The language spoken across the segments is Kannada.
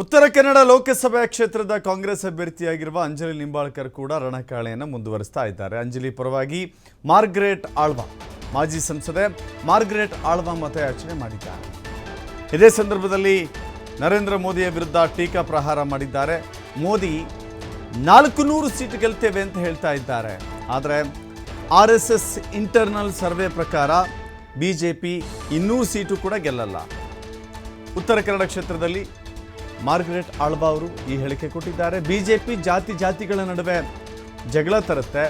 ಉತ್ತರ ಕನ್ನಡ ಲೋಕಸಭಾ ಕ್ಷೇತ್ರದ ಕಾಂಗ್ರೆಸ್ ಅಭ್ಯರ್ಥಿಯಾಗಿರುವ ಅಂಜಲಿ ನಿಂಬಾಳ್ಕರ್ ಕೂಡ ರಣಕಾಳೆಯನ್ನು ಮುಂದುವರಿಸ್ತಾ ಇದ್ದಾರೆ. ಅಂಜಲಿ ಪರವಾಗಿ ಮಾರ್ಗ್ರೆಟ್ ಆಳ್ವಾ, ಮಾಜಿ ಸಂಸದೆ ಮಾರ್ಗ್ರೆಟ್ ಆಳ್ವಾ ಮತಯಾಚನೆ ಮಾಡಿದ್ದಾರೆ. ಇದೇ ಸಂದರ್ಭದಲ್ಲಿ ನರೇಂದ್ರ ಮೋದಿಯ ವಿರುದ್ಧ ಟೀಕಾ ಪ್ರಹಾರ ಮಾಡಿದ್ದಾರೆ. ಮೋದಿ ನಾಲ್ಕು ನೂರು ಸೀಟ್ ಗೆಲ್ತೇವೆ ಅಂತ ಹೇಳ್ತಾ ಇದ್ದಾರೆ. ಆದರೆ R S S internal survey ಪ್ರಕಾರ ಬಿ ಜೆ ಪಿ ಇನ್ನೂರು ಸೀಟು ಕೂಡ ಗೆಲ್ಲಲ್ಲ. ಉತ್ತರ ಕನ್ನಡ ಕ್ಷೇತ್ರದಲ್ಲಿ ಮಾರ್ಗರೆಟ್ ಆಳ್ಬಾ ಅವರು ಈ ಹೇಳಿಕೆ ಕೊಟ್ಟಿದ್ದಾರೆ. ಬಿಜೆಪಿ ಜಾತಿ ಜಾತಿಗಳ ನಡುವೆ ಜಗಳ ತರುತ್ತೆ.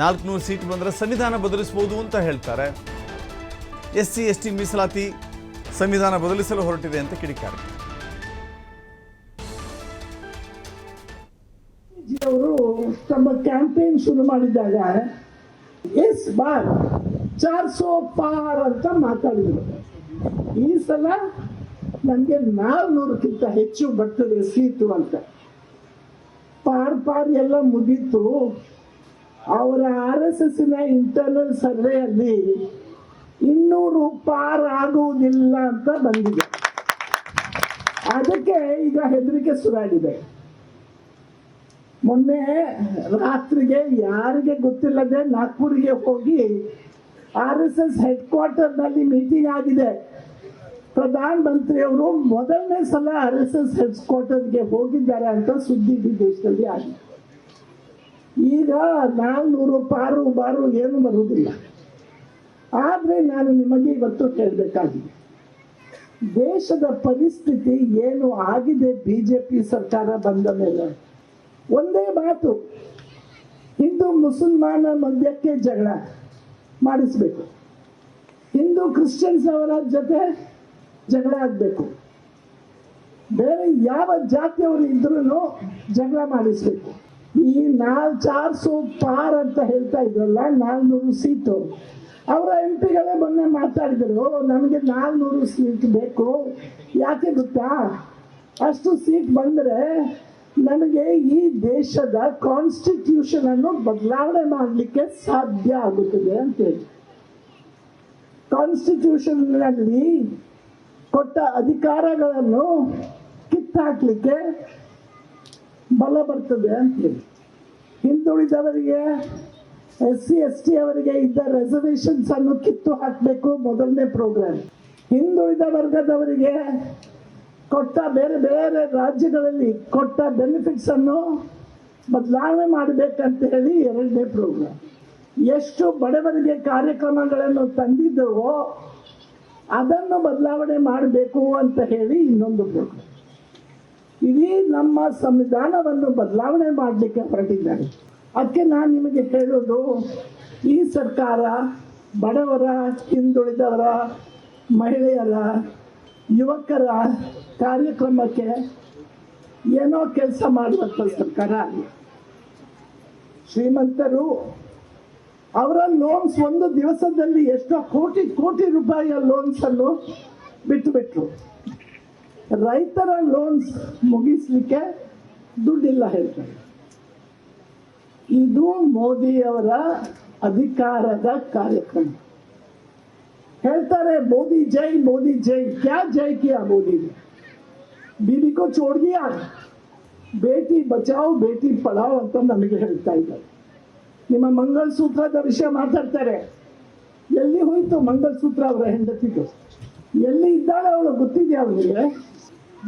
ನಾಲ್ಕುನೂರು ಸೀಟ್ ಬಂದರೆ ಸಂವಿಧಾನ ಬದಲಿಸಬಹುದು ಅಂತ ಹೇಳ್ತಾರೆ. ಎಸ್ ಸಿ ಎಸ್ ಟಿ ಮೀಸಲಾತಿ ಸಂವಿಧಾನ ಬದಲಿಸಲು ಹೊರಟಿದೆ ಅಂತ ಕಿಡಿಕಾರ. ಅವರು ತಮ್ಮ ಕ್ಯಾಂಪೇನ್ ಶುರು ಮಾಡಿದಾಗ ಎಸ್ ಬಾರ್ ಚಾರ್ ಸೋ ಪಾರ್ ಅಂತ ಮಾತಾಡಿದ್ರು. ಈ ಸಲ ನನಗೆ ನಾಲ್ನೂರಕ್ಕಿಂತ ಹೆಚ್ಚು ಬರ್ತದೆ ಸೀಟು ಅಂತ. ಪಾರ್ ಪಾರ್ ಎಲ್ಲ ಮುಗೀತು. ಅವರ ಆರ್ ಎಸ್ ಎಸ್ಸಿನ ಇಂಟರ್ನಲ್ ಸರ್ವೆಯಲ್ಲಿ ಇನ್ನೂರು ಪಾರ್ ಆಗುವುದಿಲ್ಲ ಅಂತ ಬಂದಿದೆ. ಅದಕ್ಕೆ ಈಗ ಹೆದರಿಕೆ ಶುರುವಾಗಿದೆ ಮೊನ್ನೆ ರಾತ್ರಿಗೆ ಯಾರಿಗೆ ಗೊತ್ತಿಲ್ಲದೆ ನಾಗ್ಪುರಿಗೆ ಹೋಗಿ ಆರ್ ಎಸ್ ಎಸ್ ಹೆಡ್ ಕ್ವಾರ್ಟರ್ನಲ್ಲಿ ಮೀಟಿಂಗ್ ಆಗಿದೆ. ಪ್ರಧಾನ ಮಂತ್ರಿಯವರು ಮೊದಲನೇ ಸಲ ಆರ್ ಎಸ್ ಎಸ್ ಹೆಡ್ ಕ್ವಾರ್ಟರ್ಗೆ ಹೋಗಿದ್ದಾರೆ ಅಂತ ಸುದ್ದಿ ದೇಶದಲ್ಲಿ ಆಗಿದೆ. ಈಗ ನಾಲ್ನೂರು ಪಾರು ಬಾರು ಏನು ಬರುವುದಿಲ್ಲ. ಆದರೆ ನಾನು ನಿಮಗೆ ಇವತ್ತು ಹೇಳಬೇಕಾಗಿದೆ. ದೇಶದ ಪರಿಸ್ಥಿತಿ ಏನು ಆಗಿದೆ ಬಿಜೆಪಿ ಸರ್ಕಾರ ಬಂದ ಮೇಲೆ? ಒಂದೇ ಮಾತು, ಹಿಂದೂ ಮುಸಲ್ಮಾನ ಮಧ್ಯಕ್ಕೆ ಜಗಳ ಮಾಡಿಸ್ಬೇಕು. ಹಿಂದೂ ಕ್ರಿಶ್ಚಿಯನ್ಸ್ ಅವರ ಜೊತೆ ಜಗಳ ಆಗಬೇಕು. ಬೇರೆ ಯಾವ ಜಾತಿಯವರು ಇದ್ರೂ ಜಗಳ ಮಾಡಿಸ್ಬೇಕು. ಈ ನಾಲ್ ಚಾರ್ ಸೋ ಪಾರ್ ಅಂತ ಹೇಳ್ತಾ ಇದ್ರಲ್ಲ, ನಾಲ್ನೂರು ಸೀಟು. ಅವರ ಎಂ ಪಿಗಳೇ ಮೊನ್ನೆ ಮಾತಾಡಿದ್ರು ನಮಗೆ ನಾಲ್ನೂರು ಸೀಟ್ ಬೇಕು. ಯಾಕೆ ಗೊತ್ತಾ? ಅಷ್ಟು ಸೀಟ್ ಬಂದ್ರೆ ನನಗೆ ಈ ದೇಶದ ಕಾನ್ಸ್ಟಿಟ್ಯೂಷನ್ ಅನ್ನು ಬದಲಾವಣೆ ಮಾಡಲಿಕ್ಕೆ ಸಾಧ್ಯ ಆಗುತ್ತದೆ ಅಂತ ಹೇಳಿ ಕಾನ್ಸ್ಟಿಟ್ಯೂಷನ್ನಲ್ಲಿ ಕೊಟ್ಟ ಅಧಿಕಾರಗಳನ್ನು ಕಿತ್ತಾಕ್ಲಿಕ್ಕೆ ಬಲ ಬರ್ತದೆ ಅಂತೇಳಿ ಹಿಂದುಳಿದವರಿಗೆ ಎಸ್ ಸಿ ಎಸ್ ಟಿ ಅವರಿಗೆ ಇದ್ದ ರೆಸರ್ವೇಶನ್ಸ್ ಅನ್ನು ಕಿತ್ತು ಹಾಕಬೇಕು ಮೊದಲನೇ ಪ್ರೋಗ್ರಾಮ್ ಹಿಂದುಳಿದ ವರ್ಗದವರಿಗೆ ಕೊಟ್ಟ ಬೇರೆ ಬೇರೆ ರಾಜ್ಯಗಳಲ್ಲಿ ಕೊಟ್ಟ ಬೆನಿಫಿಟ್ಸ್ ಅನ್ನು ಬದಲಾವಣೆ ಮಾಡಬೇಕಂತ ಹೇಳಿ ಎರಡನೇ ಪ್ರೋಗ್ರಾಮ್ ಎಷ್ಟು ಬಡವರಿಗೆ ಕಾರ್ಯಕ್ರಮಗಳನ್ನು ತಂದಿದ್ದವೋ ಅದನ್ನು ಬದಲಾವಣೆ ಮಾಡಬೇಕು ಅಂತ ಹೇಳಿ ಇನ್ನೊಂದು ಪ್ರೋಗ್ರಾಮ್ ಇಡೀ ನಮ್ಮ ಸಂವಿಧಾನವನ್ನು ಬದಲಾವಣೆ ಮಾಡಲಿಕ್ಕೆ ಹೊರಟಿದ್ದಾರೆ ಅದಕ್ಕೆ ನಾನು ನಿಮಗೆ ಹೇಳೋದು, ಈ ಸರ್ಕಾರ ಬಡವರ, ಹಿಂದುಳಿದವರ, ಮಹಿಳೆಯರ, ಯುವಕರ ಕಾರ್ಯಕ್ರಮಕ್ಕೆ ಏನೋ ಕೆಲಸ ಮಾಡುವಂಥ ಸರ್ಕಾರ. ಶ್ರೀಮಂತರು ಅವರ ಲೋನ್ಸ್ ಒಂದು ದಿವಸದಲ್ಲಿ ಎಷ್ಟೋ ಕೋಟಿ ಕೋಟಿ ರೂಪಾಯಿಯ ಲೋನ್ಸ್ ಅನ್ನು ಬಿಟ್ಟು ಬಿಟ್ರು. ರೈತರ ಲೋನ್ಸ್ ಮುಗಿಸ್ಲಿಕ್ಕೆ ದುಡ್ಡಿಲ್ಲ ಹೇಳ್ತಾರೆ. ಇದು ಮೋದಿಯವರ ಅಧಿಕಾರದ ಕಾರ್ಯಕ್ರಮ. ಹೇಳ್ತಾರೆ, ಮೋದಿ ಜೈ ಮೋದಿ ಜೈ, ಕ್ಯಾ ಜೈ ಕಿಯಾ ಮೋದಿ? ಬೀದಿ ಕೋ ಬೇಟಿ ಬಚಾವ್, ಬೇಟಿ ಪಡಾವ್ ಅಂತ ನಮಗೆ ಹೇಳ್ತಾ ಇದ್ದಾರೆ. ನಿಮ್ಮ ಮಂಗಳಸೂತ್ರದ ವಿಷಯ ಮಾತಾಡ್ತಾರೆ. ಎಲ್ಲಿ ಹೋಯ್ತು ಮಂಗಳಸೂತ್ರ ಅವರ ಹೆಂಡತಿಗೂ ಎಲ್ಲಿ ಇದ್ದಾಳೆ ಅವಳು ಗೊತ್ತಿದೆಯಾ ಅವರಿಗೆ?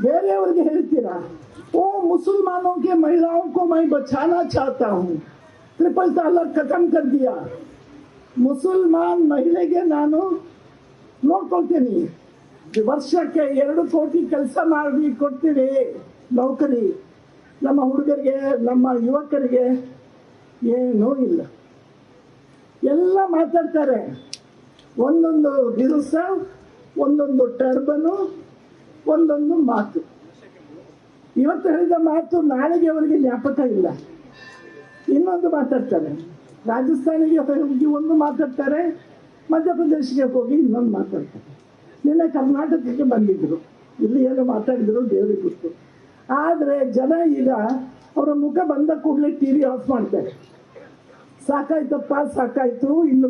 ಬೇರೆಯವ್ರಿಗೆ ಹೇಳ್ತೀರಾ? ಓ ಮುಸಲ್ಮಾನೋಗೆ ಮಹಿಳಾಕೋ ಮೈ ಬಚಾನಾ ಚಾಹತಾ ಹೂ. ಟ್ರಿಪಲ್ ತಾಲಕ್ ಖತಮ್ ಕರ್ದಿಯ. ಮುಸಲ್ಮಾನ್ ಮಹಿಳೆಗೆ ನಾನು ನೋಡ್ಕೊಳ್ತೀನಿ. ವರ್ಷಕ್ಕೆ ಎರಡು ಕೋಟಿ ಕೆಲಸ ಮಾಡಿ ಕೊಡ್ತೀವಿ ನೌಕರಿ. ನಮ್ಮ ಹುಡುಗರಿಗೆ, ನಮ್ಮ ಯುವಕರಿಗೆ ಏನೂ ಇಲ್ಲ ಎಲ್ಲ ಮಾತಾಡ್ತಾರೆ. ಒಂದೊಂದು ದಿವಸ, ಒಂದೊಂದು ಟರ್ಬನು, ಒಂದೊಂದು ಮಾತು. ಇವತ್ತು ಹೇಳಿದ ಮಾತು ನಾಳೆಗೆ ಅವರಿಗೆ ಜ್ಞಾಪಕ ಇಲ್ಲ. ಇನ್ನೊಂದು ಮಾತಾಡ್ತಾರೆ. ರಾಜಸ್ಥಾನಿಗೆ ಹೋಗಿ ಒಂದು ಮಾತಾಡ್ತಾರೆ ಮಧ್ಯಪ್ರದೇಶಕ್ಕೆ ಹೋಗಿ ಇನ್ನೊಂದು ಮಾತಾಡ್ತಾರೆ. ನಿನ್ನೆ ಕರ್ನಾಟಕಕ್ಕೆ ಬಂದಿದ್ರು. ಇಲ್ಲಿ ಏನು ಮಾತಾಡಿದ್ರು ದೇವರಿಗೆ ಗೊತ್ತು. ಆದರೆ ಜನ ಈಗ ಅವರ ಮುಖ ಬಂದ ಕೂಡಲೇ ಟಿ ವಿ ಆಫ್ ಮಾಡ್ತಾರೆ ಸಾಕಾಯ್ತಪ್ಪ ಸಾಕಾಯ್ತು ಇನ್ನು